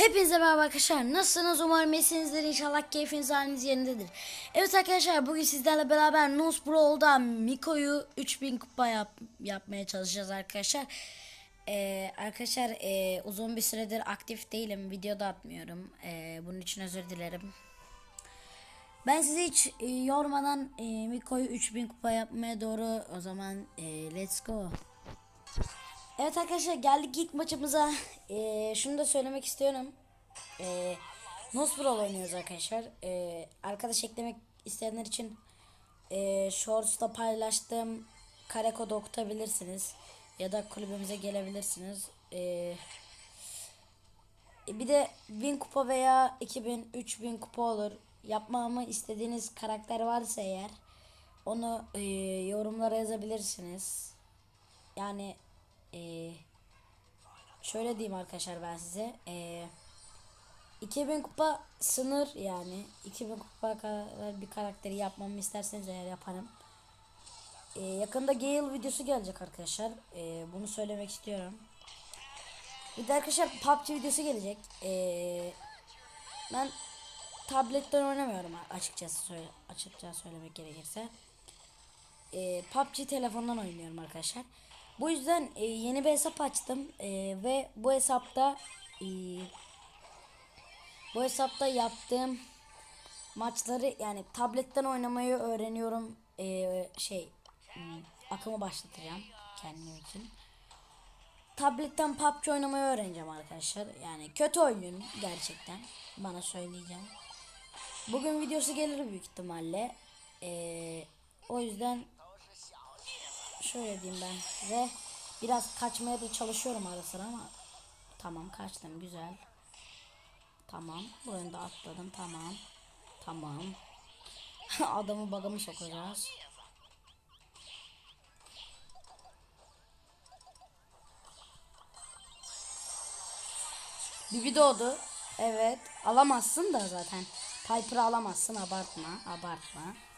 Hepinize merhaba arkadaşlar. Nasılsınız? Umarım iyisinizdir. İnşallah keyfiniz haliniz yerindedir. Evet arkadaşlar bugün sizlerle beraber Nus Brawl'da Miko'yu 3000 kupa yap, yapmaya çalışacağız arkadaşlar. Ee, arkadaşlar e, uzun bir süredir aktif değilim. Video da atmıyorum. Ee, bunun için özür dilerim. Ben sizi hiç e, yormadan e, Miko'yu 3000 kupa yapmaya doğru o zaman e, let's go. Evet arkadaşlar geldik ilk maçımıza. Ee, şunu da söylemek istiyorum. Ee, Nosbrol oynuyoruz arkadaşlar. Ee, arkadaş eklemek isteyenler için e, Shorts'ta paylaştığım kare kodu okutabilirsiniz. Ya da kulübümüze gelebilirsiniz. Ee, bir de 1000 kupa veya 2000, 3000 kupa olur. Yapmamı istediğiniz karakter varsa eğer onu e, yorumlara yazabilirsiniz. Yani ee, şöyle diyeyim arkadaşlar ben size. Ee, 2000 kupa sınır yani. 2000 kupa kadar bir karakteri yapmamı isterseniz eğer yaparım. Ee, yakında Gale videosu gelecek arkadaşlar. Ee, bunu söylemek istiyorum. Bir de arkadaşlar PUBG videosu gelecek. Ee, ben tabletten oynamıyorum açıkçası söyle açıkça söylemek gerekirse. Ee, PUBG telefondan oynuyorum arkadaşlar. Bu yüzden e, yeni bir hesap açtım e, ve bu hesapta e, bu hesapta yaptığım maçları yani tabletten oynamayı öğreniyorum. E, şey hmm, akımı başlatacağım kendim için. Tabletten PUBG oynamayı öğreneceğim arkadaşlar. Yani kötü oynuyorum gerçekten. Bana söyleyeceğim. Bugün videosu gelir büyük ihtimalle. E, o yüzden şöyle diyeyim ben size. Biraz kaçmaya da çalışıyorum ara sıra ama tamam kaçtım güzel. Tamam. Bu önde atladım tamam. Tamam. Adamı bagamı sokacağız. Bibi doğdu. Evet. Alamazsın da zaten. Piper'ı alamazsın. Abartma. Abartma.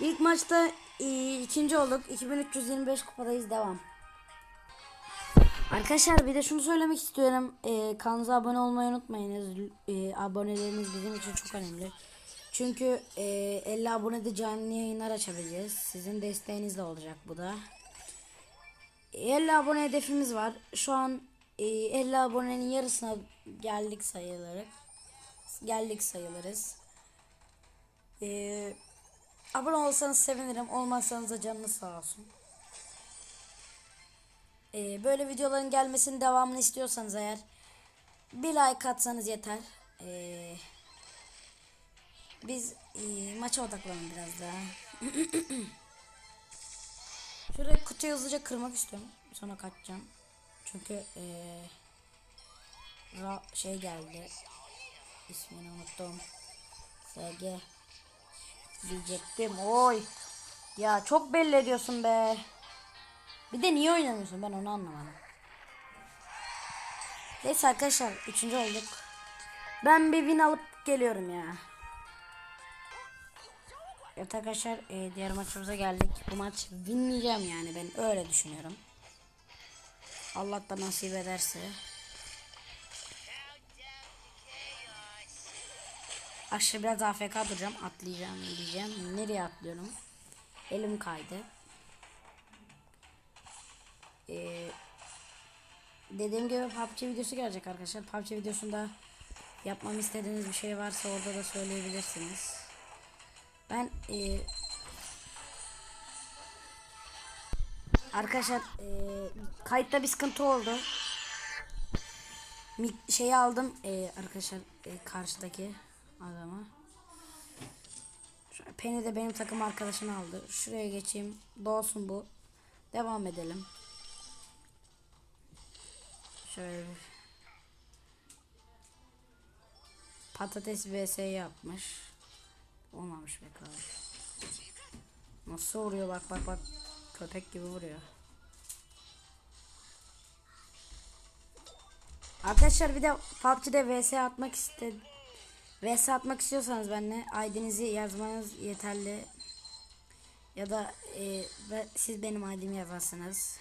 İlk maçta e, ikinci olduk. 2325 kupadayız. Devam. Arkadaşlar bir de şunu söylemek istiyorum. E, kanalımıza abone olmayı unutmayınız. E, aboneleriniz bizim için çok önemli. Çünkü e, 50 abonede canlı yayınlar açabileceğiz. Sizin desteğinizle olacak bu da. 50 abone hedefimiz var. Şu an e, 50 abonenin yarısına geldik sayılırız. Geldik sayılırız. Eee Abone olsanız sevinirim. Olmazsanız da canınız sağ olsun. Ee, böyle videoların gelmesinin devamını istiyorsanız eğer bir like atsanız yeter. Ee, biz e, maça odaklanalım biraz daha. Şurayı kutuyu hızlıca kırmak istiyorum. Sonra kaçacağım. Çünkü e, ra şey geldi. İsmini unuttum. SG diyecektim. Oy. Ya çok belli ediyorsun be. Bir de niye oynamıyorsun ben onu anlamadım. Neyse arkadaşlar üçüncü olduk. Ben bir win alıp geliyorum ya. Evet arkadaşlar e, diğer maçımıza geldik. Bu maç winleyeceğim yani ben öyle düşünüyorum. Allah da nasip ederse. Aşağı biraz AFK duracağım. Atlayacağım diyeceğim. Nereye atlıyorum? Elim kaydı. Ee, dediğim gibi PUBG videosu gelecek arkadaşlar. PUBG videosunda yapmamı istediğiniz bir şey varsa orada da söyleyebilirsiniz. Ben e, arkadaşlar e, kayıtta bir sıkıntı oldu. Şeyi aldım e, arkadaşlar e, karşıdaki adama. Penny de benim takım arkadaşını aldı. Şuraya geçeyim. Doğsun bu. Devam edelim. Şöyle bir patates vs yapmış. Olmamış be kardeş. Nasıl vuruyor bak bak bak. Köpek gibi vuruyor. Arkadaşlar bir de PUBG'de vs atmak istedim. VS atmak istiyorsanız benimle ID'nizi yazmanız yeterli. Ya da e, ve siz benim ID'mi yazarsınız.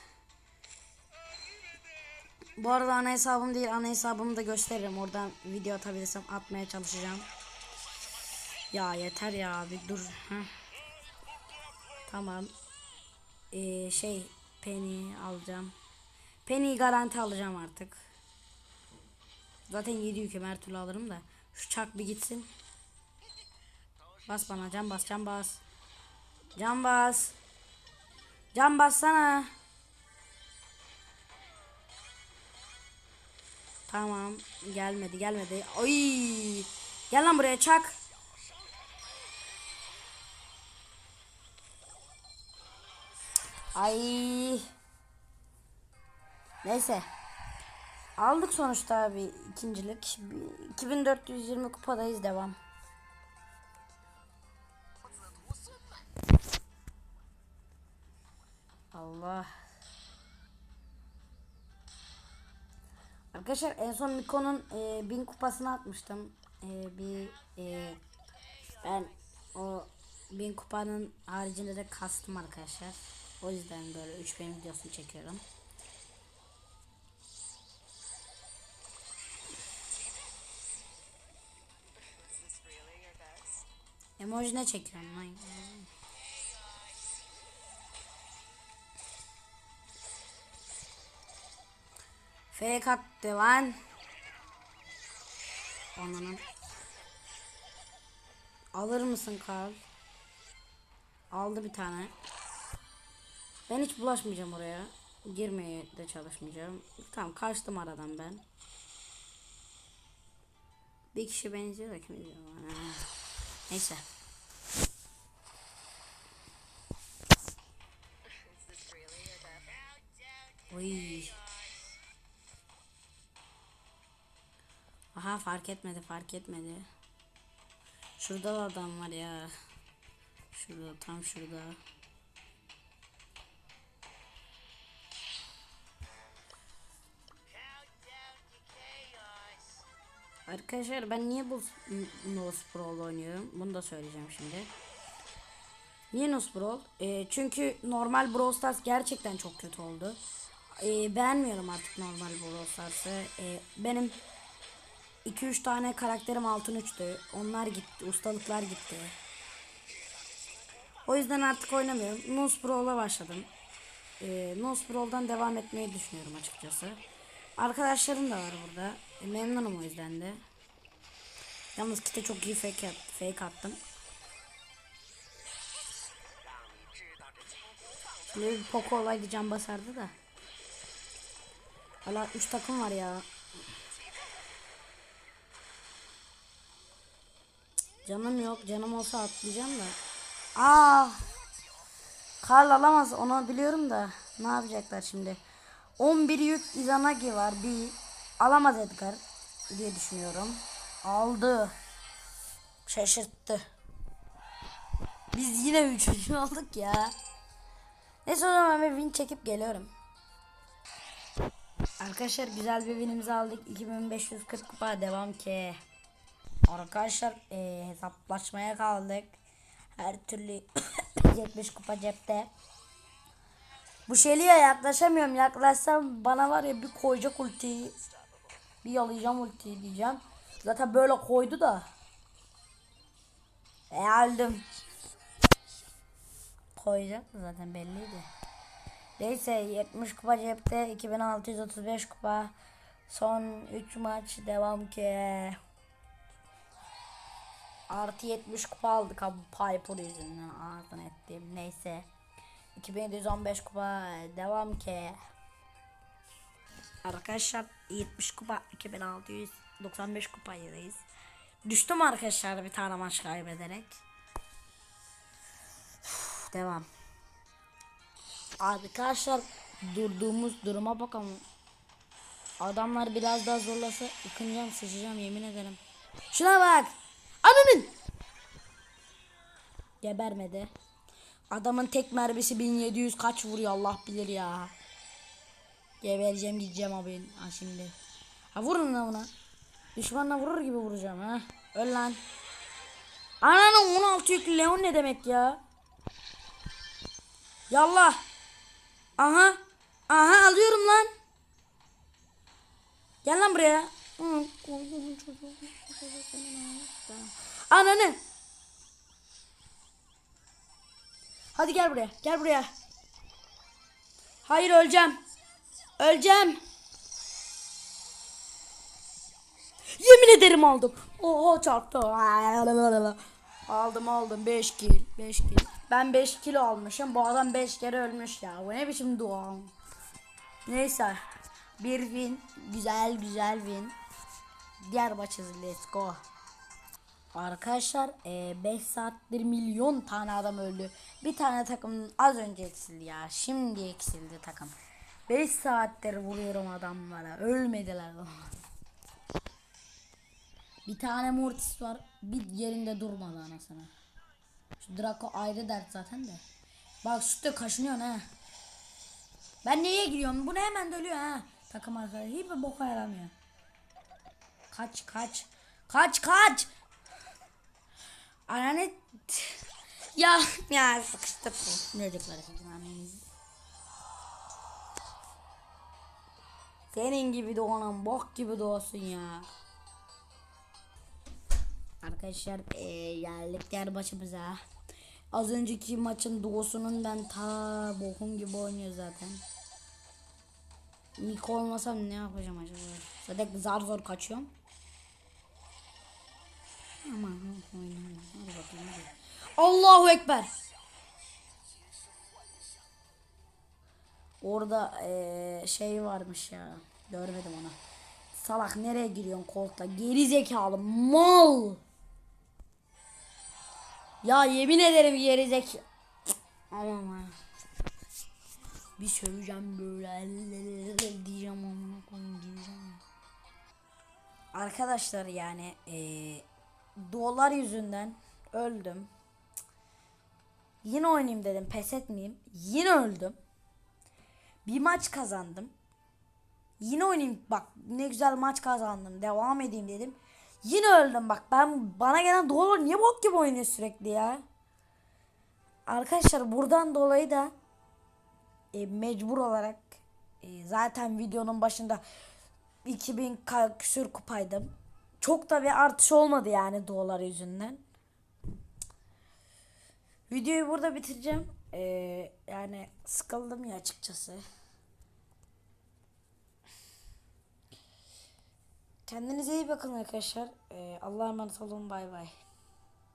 Bu arada ana hesabım değil ana hesabımı da gösteririm. Oradan video atabilirsem atmaya çalışacağım. Ya yeter ya bir dur. Heh. Tamam. Ee, şey Penny alacağım. Penny'yi garanti alacağım artık. Zaten 7 yüküm her türlü alırım da. Şu çak bir gitsin. Bas bana can bas can bas. Can bas. Can bassana. Tamam. Gelmedi gelmedi. Oy. Gel lan buraya çak. Ay. Neyse. Aldık sonuçta abi ikincilik. Bir- 2420 kupadayız devam. Allah. Arkadaşlar en son Miko'nun e, 1000 kupasını atmıştım. E, bir e, ben o 1000 kupanın haricinde de kastım arkadaşlar. O yüzden böyle 3000 videosunu çekiyorum. Emoji ne çekiyorsun lan? Fake attı lan. Ananın. Alır mısın Karl? Aldı bir tane. Ben hiç bulaşmayacağım oraya. Girmeye de çalışmayacağım. Tamam kaçtım aradan ben. Bir kişi benziyor da kim benziyor? Neyse. Oy. Aha fark etmedi fark etmedi. Şurada da adam var ya. Şurada tam şurada. Arkadaşlar ben niye bu No Sprawl oynuyorum? Bunu da söyleyeceğim şimdi. Niye No Sprawl? Ee, çünkü normal Brawl Stars gerçekten çok kötü oldu. Ee, beğenmiyorum artık normal Brawl. Ee, benim 2-3 tane karakterim altın uçtu. Onlar gitti. Ustalıklar gitti. O yüzden artık oynamıyorum. Nose Brawl'a başladım. Ee, Nose Brawl'dan devam etmeyi düşünüyorum açıkçası. Arkadaşlarım da var burada. E, memnunum o yüzden de. Yalnız kite çok iyi fake, at, fake attım. Şimdi bir Poco olaydı can basardı da. Hala 3 takım var ya. Canım yok. Canım olsa atlayacağım da. Aa! Karl alamaz. Onu biliyorum da. Ne yapacaklar şimdi? 11 yük Izanagi var. Bir alamaz Edgar diye düşünüyorum. Aldı. Şaşırttı. Biz yine üçüncü olduk ya. Neyse o zaman ben win çekip geliyorum. Arkadaşlar güzel bir winimizi aldık. 2540 kupa devam ki. Arkadaşlar e, hesaplaşmaya kaldık. Her türlü 70 kupa cepte. Bu Shelly'e yaklaşamıyorum. Yaklaşsam bana var ya bir koyacak ultiyi. Bir yalayacağım ultiyi diyeceğim. Zaten böyle koydu da. E aldım. Koyacak zaten belliydi. Neyse 70 kupa cepte 2635 kupa. Son 3 maç devam ki. Artı 70 kupa aldık abi Piper yüzünden ağzını ettim. Neyse. 2715 kupa devam ki. Arkadaşlar 70 kupa 2695 kupayız. Düştüm arkadaşlar bir tane maç kaybederek. Devam. Arkadaşlar durduğumuz duruma bakalım. Adamlar biraz daha zorlasa ıkınacağım sıçacağım yemin ederim. Şuna bak. Ananın. Gebermedi. Adamın tek mermisi 1700 kaç vuruyor Allah bilir ya. Gebereceğim gideceğim abi ha şimdi. Ha vurun lan buna. Düşmanla vurur gibi vuracağım ha. Öl lan. Ananın 16 yüklü Leon ne demek ya? Yallah. Aha. Aha alıyorum lan. Gel lan buraya. Ananı. Hadi gel buraya. Gel buraya. Hayır öleceğim. Öleceğim. Yemin ederim aldım. Oho çarptı. Aldım aldım 5 kill. 5 kill. Ben 5 kilo almışım. Bu adam 5 kere ölmüş ya. Bu ne biçim dua? Neyse. Bir win. Güzel güzel win. Diğer maçız let's go. Arkadaşlar 5 saattir milyon tane adam öldü. Bir tane takım az önce eksildi ya. Şimdi eksildi takım. 5 saattir vuruyorum adamlara. Ölmediler. Bir tane Mortis var. Bir yerinde durmadı anasını. Draco ayrı dert zaten de. Bak sütte kaşınıyorsun ha. Ben neye giriyorum? Bu ne hemen dölüyor ha. Takım arkadaşı hiçbir boka yaramıyor. Kaç kaç. Kaç kaç. Anane ya ya sıkıştık bu. Annemiz. Senin gibi doğan bok gibi doğsun ya. Arkadaşlar eee geldik diğer maçımıza. Az önceki maçın doğusunun ben ta bokum gibi oynuyor zaten. Miko olmasam ne yapacağım acaba? Zaten zar zor kaçıyorum. Aman oynayalım. Hadi. Allahu Ekber. Orada eee, şey varmış ya. Görmedim onu. Salak nereye giriyorsun koltuğa? Geri zekalı mal. Ya yemin ederim geri zekalı. Aman ha. Bir söyleyeceğim böyle diyeceğim amına koyayım diyeceğim. Arkadaşlar yani eee dolar yüzünden öldüm. Yine oynayayım dedim pes etmeyeyim. Yine öldüm. Bir maç kazandım. Yine oynayayım bak ne güzel maç kazandım devam edeyim dedim. Yine öldüm bak ben bana gelen dolar niye bok gibi oynuyor sürekli ya. Arkadaşlar buradan dolayı da e, mecbur olarak e, zaten videonun başında 2000 ka- küsür kupaydım. Çok da bir artış olmadı yani dolar yüzünden. Videoyu burada bitireceğim. E, yani sıkıldım ya açıkçası. Kendinize iyi bakın arkadaşlar. E, Allah'a emanet olun. Bay bay.